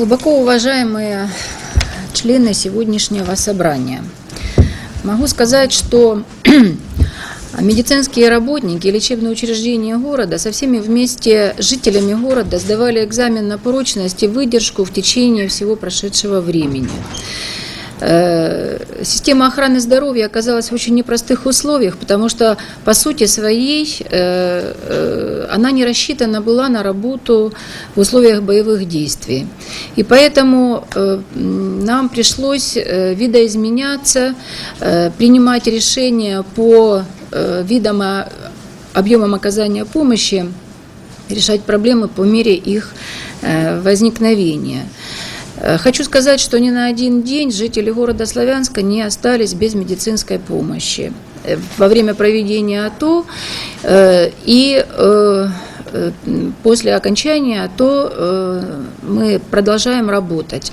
Глубоко уважаемые члены сегодняшнего собрания, могу сказать, что медицинские работники и лечебные учреждения города со всеми вместе жителями города сдавали экзамен на прочность и выдержку в течение всего прошедшего времени. Э, Система охраны здоровья оказалась в очень непростых условиях, потому что по сути своей э, э, она не рассчитана была на работу в условиях боевых действий. И поэтому нам пришлось видоизменяться, принимать решения по видам э, объемам оказания помощи, решать проблемы по мере их возникновения. Э, Хочу сказать, что ни на один день жители города Славянска не остались без медицинской помощи. Э, Во время проведения АТО э, и после окончания АТО мы продолжаем работать.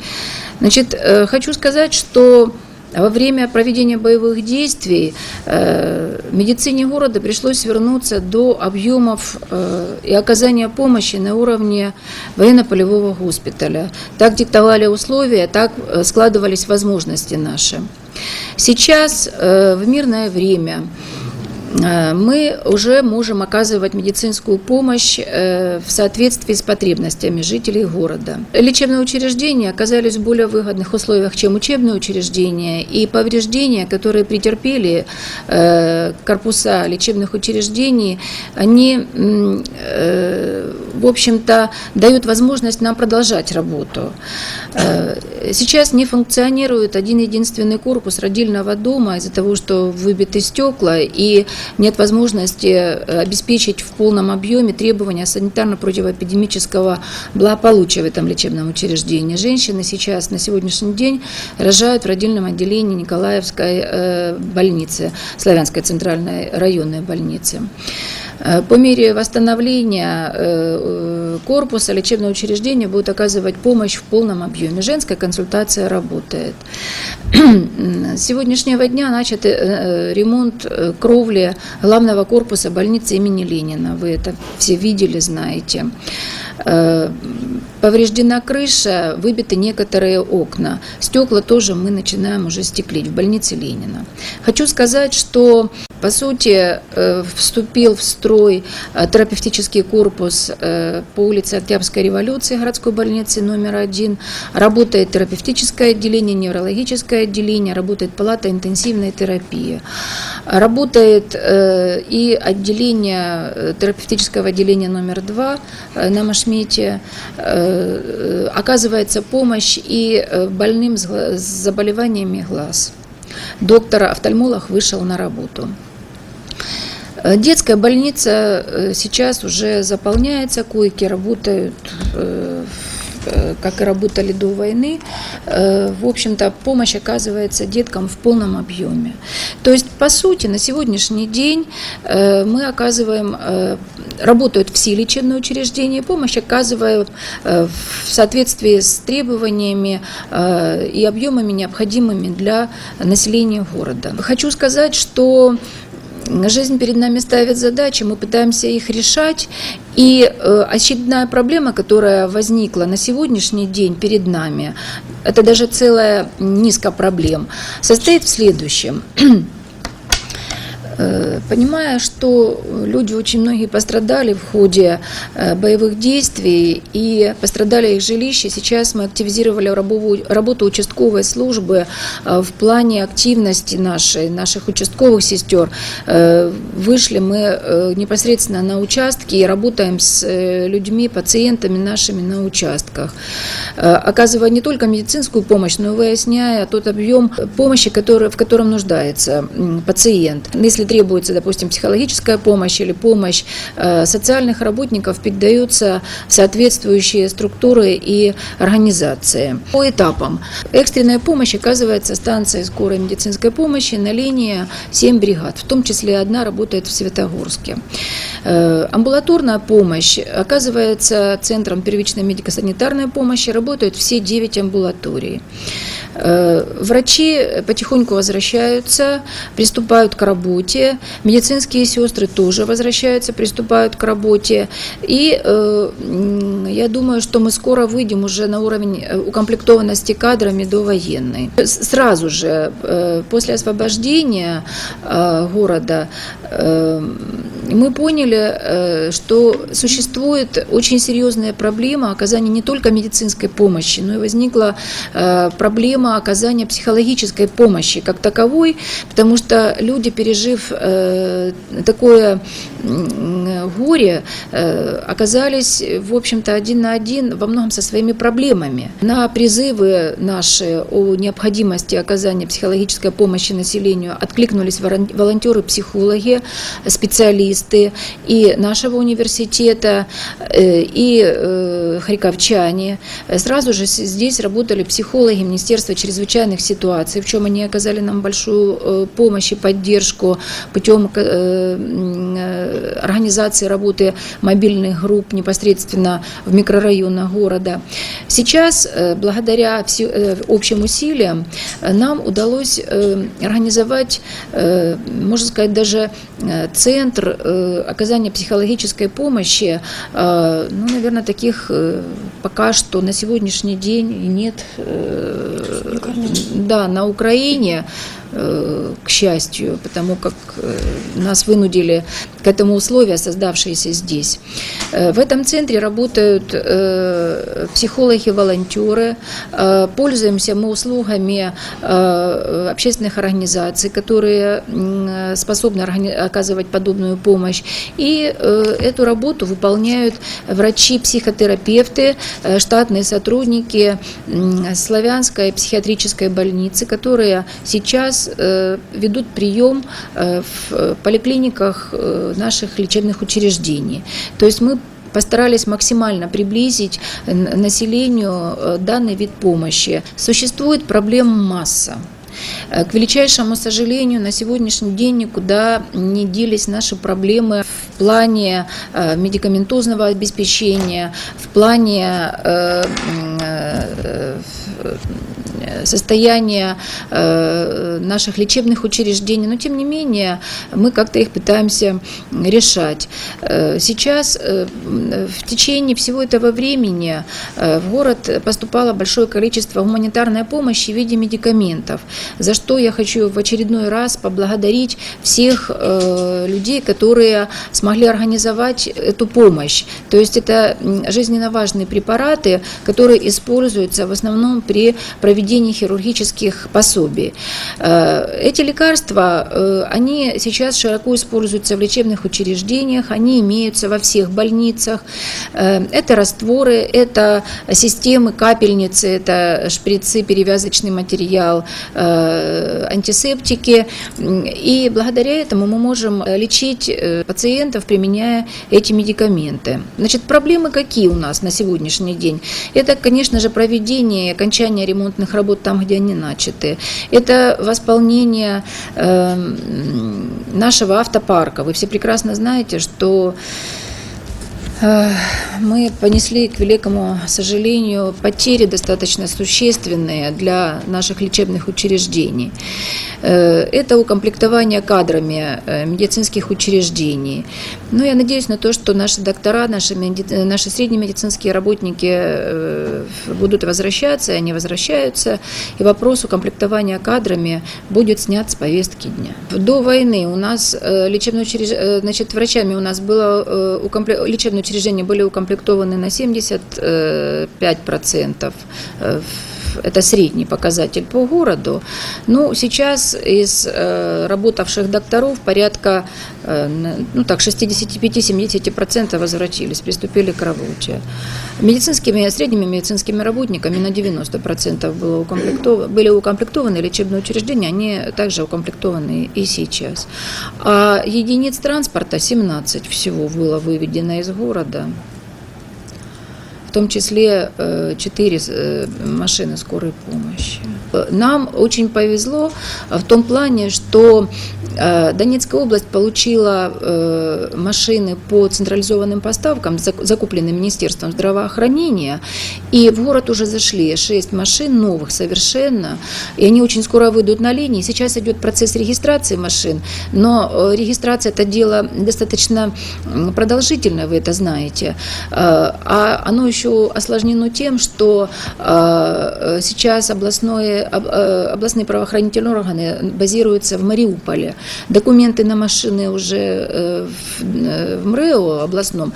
Значит, хочу сказать, что во время проведения боевых действий э, медицине города пришлось вернуться до объемов э, и оказания помощи на уровне военно-полевого госпиталя. Так диктовали условия, так э, складывались возможности наши. Сейчас, в мирное время, мы уже можем оказывать медицинскую помощь э, в соответствии с потребностями жителей города. Лечебные учреждения оказались в более выгодных условиях, чем учебные учреждения, и повреждения, которые претерпели э, корпуса лечебных учреждений, они, э, в общем-то, дают возможность нам продолжать работу. Э, Сейчас не функционирует один единственный корпус родильного дома из-за того, что выбиты стекла и нет возможности э, обеспечить в полном объеме требования санитарно-противоэпидемического благополучия в этом лечебном учреждении. Женщины сейчас на сегодняшний день рожают в родильном отделении Николаевской э, больницы, Славянской центральной районной больницы. Э, По мере восстановления э, э, корпуса лечебное учреждение будет оказывать помощь в полном объеме. Женская консультация работает. С сегодняшнего дня начат ремонт кровли главного корпуса больницы имени Ленина. Вы это все видели, знаете. Повреждена крыша, выбиты некоторые окна. Стекла тоже мы начинаем уже стеклить в больнице Ленина. Хочу сказать, что по сути э, вступил в строй э, терапевтический корпус э, по улице Октябрьской революции городской больницы номер один. Работает терапевтическое отделение, неврологическое отделение, работает палата интенсивной терапии. Работает и отделение терапевтического отделения номер два на Машмете. Э, Оказывается помощь и э, больным с заболеваниями глаз. Доктор-офтальмолог вышел на работу. Э, Детская больница сейчас уже заполняется, койки работают, э, как и работали до войны. Э, В общем-то, помощь оказывается деткам в полном объеме. То есть, по сути, на сегодняшний день э, мы оказываем, э, работают все лечебные учреждения, помощь оказываем э, в соответствии с требованиями э, и объемами, необходимыми для населения города. Хочу сказать, что Жизнь перед нами ставит задачи, мы пытаемся их решать. И э, очередная проблема, которая возникла на сегодняшний день перед нами, это даже целая низка проблем, состоит в следующем. Э, Понимая, что люди очень многие пострадали в ходе э, боевых действий и пострадали их жилища, сейчас мы активизировали работу участковой службы э, в плане активности нашей, наших участковых сестер. Вышли мы непосредственно на участки и работаем с людьми, пациентами нашими на участках, оказывая не только медицинскую помощь, но и выясняя тот объем помощи, который, в котором нуждается пациент. Если требуется, допустим, психологическая помощь или помощь э, социальных работников, передаются в соответствующие структуры и организации. По этапам. Экстренная помощь оказывается станцией скорой медицинской помощи на линии 7 бригад, в том числе одна работает в Светогорске. Э, Амбулаторная помощь оказывается центром первичной медико-санитарной помощи, работают все 9 амбулаторий. Э, Врачи потихоньку возвращаются, приступают к работе. медицинские сестры тоже возвращаются, приступают к работе. И э, я думаю, что мы скоро выйдем уже на уровень э, укомплектованности кадрами до военной. Сразу же после освобождения города мы поняли, э, что существует очень серьезная проблема оказания не только медицинской помощи, но и возникла э, проблема оказания психологической помощи как таковой, потому что люди, пережив э, такое горе, оказались, в общем-то, один на один во многом со своими проблемами. На призывы наши о необходимости оказания психологической помощи населению откликнулись ворон- волонтеры-психологи, специалисты и нашего университета, э, и э, харьковчане. Сразу же здесь работали психологи Министерства чрезвычайных ситуаций, в чем они оказали нам большую э, помощь и поддержку путем организации работы мобильных групп непосредственно в микрорайонах города. Сейчас, благодаря общим усилиям, нам удалось организовать, можно сказать, даже центр оказания психологической помощи. Э, Ну, наверное, таких э, пока что на сегодняшний день нет. э, Да, на Украине, э, к счастью, потому как э, нас вынудили к этому условия, создавшиеся здесь. Э, В этом центре работают э, психологи-волонтеры. Э, Пользуемся мы услугами общественных организаций, которые способны оказывать подобную помощь. И эту работу выполняют врачи-психотерапевты, штатные сотрудники Славянской психиатрической больницы, которые сейчас ведут прием в поликлиниках наших лечебных учреждений. То есть мы постарались максимально приблизить населению э, данный вид помощи. Существует проблем масса. Э, К величайшему сожалению, на сегодняшний день никуда не делись наши проблемы в плане э, медикаментозного обеспечения, в плане э, м, э, наших лечебных учреждений, но тем не менее мы как-то их пытаемся решать. Э, Сейчас в течение всего этого времени в город поступало большое количество гуманитарной помощи в виде медикаментов, за что я хочу в очередной раз поблагодарить всех людей, которые смогли организовать эту помощь. То есть это жизненно важные препараты, которые используются в основном при проведении хирургических пособий. Э, Эти лекарства, э, они сейчас широко используются в лечебных учреждениях, они имеются во всех больницах. Э, Это растворы, это системы, капельницы, это шприцы, перевязочный материал, антисептики. И благодаря этому мы можем лечить пациентов, применяя эти медикаменты. Значит, проблемы какие у нас на сегодняшний день? Это, конечно же, проведение окончание ремонтных работ там, где они начаты. Это восполнение э, нашего автопарка. Вы все прекрасно знаете, что мы понесли, к великому сожалению, потери достаточно существенные для наших лечебных учреждений. Э, Это укомплектование кадрами э, медицинских учреждений. Но я надеюсь на то, что наши доктора, наши, меди- наши средние медицинские работники э, будут возвращаться, и они возвращаются, и вопрос укомплектования кадрами будет снят с повестки дня. До войны у нас лечебное учреж- значит, врачами у нас было укомпле- учреждения были укомплектованы на 75%. Это средний показатель по городу. Ну, сейчас из э, работавших докторов порядка э, ну, так, 65-70% возвратились, приступили к работе. Медицинскими, средними медицинскими работниками на 90% было укомплектовано, были укомплектованы лечебные учреждения, они также укомплектованы и сейчас. А единиц транспорта 17 всего было выведено из города том числе э, четыре э, машины скорой помощи. Э, Нам очень повезло в том плане, что Донецкая область получила машины по централизованным поставкам, зак- закупленные Министерством здравоохранения, и в город уже зашли 6 машин новых совершенно, и они очень скоро выйдут на линии. Сейчас идет процесс регистрации машин, но э, регистрация это дело достаточно продолжительное, вы это знаете, Э, а оно еще осложнено тем, что э, сейчас областное, об- э, областные правоохранительные органы базируются в Мариуполе. Документы на машины уже в, МРЭО областном.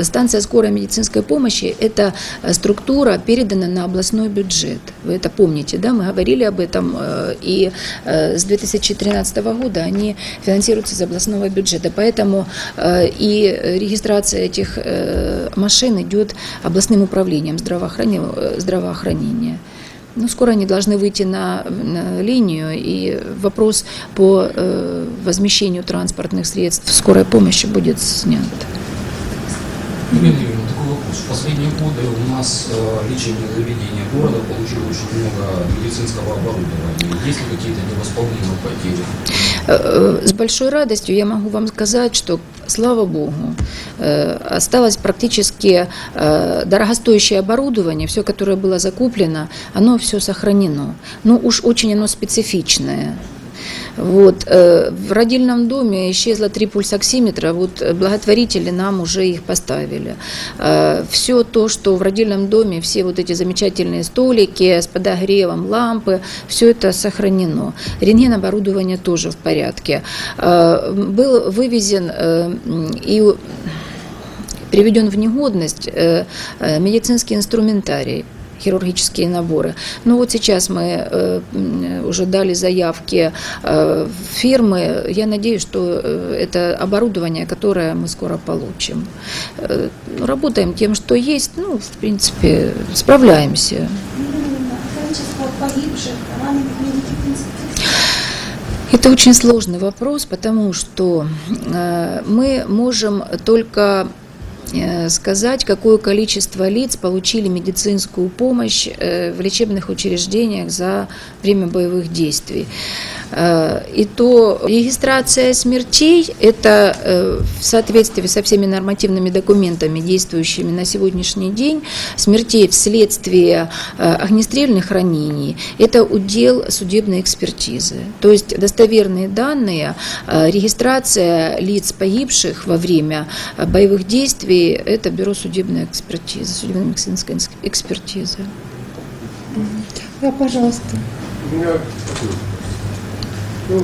Станция скорой медицинской помощи – это э, структура, передана на областной бюджет. Вы это помните, да? Мы говорили об этом. э, И э, с 2013 года они финансируются из областного бюджета. Поэтому э, и регистрация этих машин идет областным управлением здравоохранения. Ну, скоро они должны выйти на, на линию, и вопрос по э, возмещению транспортных средств скорой помощи будет снят. Вопрос. В последние годы у нас э, лечебные заведения города получили очень много медицинского оборудования. Есть ли какие-то невосполнимые потери? Э, С большой радостью я могу вам сказать, что, слава Богу, э, осталось практически э, дорогостоящее оборудование, все, которое было закуплено, оно все сохранено. Но уж очень оно специфичное. Вот. э, В родильном доме исчезло три пульсоксиметра, вот э, благотворители нам уже их поставили. Все то, что в родильном доме, все вот эти замечательные столики с подогревом, лампы, все это сохранено. Рентген оборудование тоже в порядке. Э, Был вывезен э, и приведен в негодность э, э, медицинский инструментарий хирургические наборы. Ну вот сейчас мы э, уже дали заявки э, фирмы. Я надеюсь, что э, это оборудование, которое мы скоро получим. Ну, Работаем тем, что есть. Ну, в принципе, справляемся. Это очень сложный вопрос, потому что мы можем только сказать, какое количество лиц получили медицинскую помощь э, в лечебных учреждениях за время боевых действий. Э, И то регистрация смертей – это э, в соответствии со всеми нормативными документами, действующими на сегодняшний день, смертей вследствие э, огнестрельных ранений – это удел судебной экспертизы. То есть достоверные данные, регистрация лиц погибших во время боевых действий – это бюро судебной экспертизы, судебно-медицинской экспертизы. Да, пожалуйста. У меня. Ну,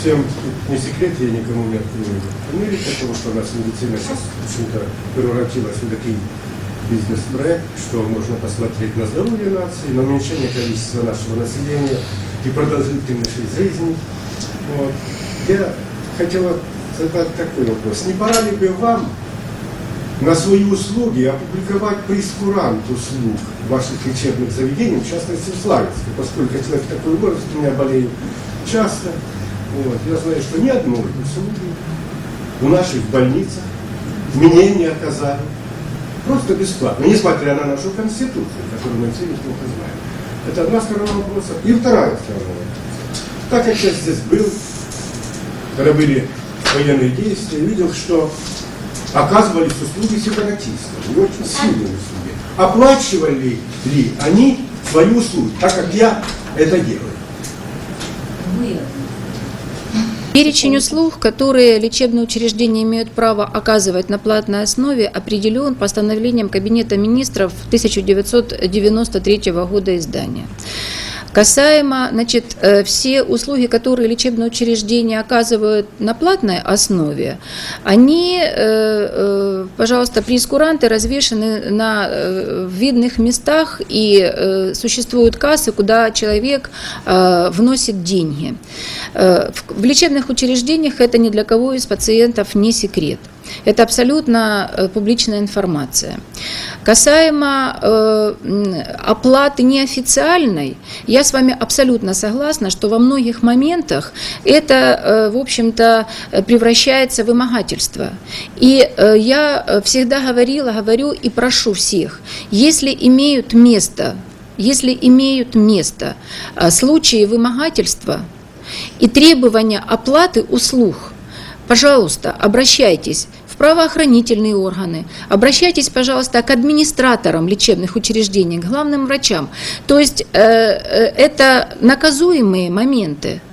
всем не секрет, я никому не открою. Америка, потому что у нас медицина сейчас, в общем-то, превратилась в такой бизнес-проект, что можно посмотреть на здоровье нации, на уменьшение количества нашего населения и продолжительность жизни. Вот. Я хотела задать такой вопрос. Не пора ли бы вам на свои услуги опубликовать прескурант услуг ваших лечебных заведений, в частности в Славянске, поскольку человек такой возраст, у меня болею часто. Вот. Я знаю, что ни одной услуги у наших больницах мне не оказали. Просто бесплатно, несмотря на нашу конституцию, которую мы все неплохо знаем. Это одна сторона вопроса. И вторая сторона вопроса. Так как я здесь был, когда были военные действия, видел, что оказывались услуги сепаратистов, и очень сильные услуги. Оплачивали ли они свои услуги, так как я это делаю? Перечень услуг, которые лечебные учреждения имеют право оказывать на платной основе, определен постановлением Кабинета министров 1993 года издания. Касаемо, значит, э, все услуги, которые лечебные учреждения оказывают на платной основе, они, э, э, пожалуйста, прескуранты развешаны на видных местах и существуют кассы, куда человек вносит деньги. В лечебных учреждениях это ни для кого из пациентов не секрет. Это абсолютно э, публичная информация. Касаемо э, оплаты неофициальной, я с вами абсолютно согласна, что во многих моментах это, э, в общем-то, превращается в вымогательство. И я всегда говорила, говорю и прошу всех, если имеют место, если имеют место случаи вымогательства, и требования оплаты услуг, пожалуйста, обращайтесь правоохранительные органы, обращайтесь, пожалуйста, к администраторам лечебных учреждений, к главным врачам. То есть э, э, это наказуемые моменты.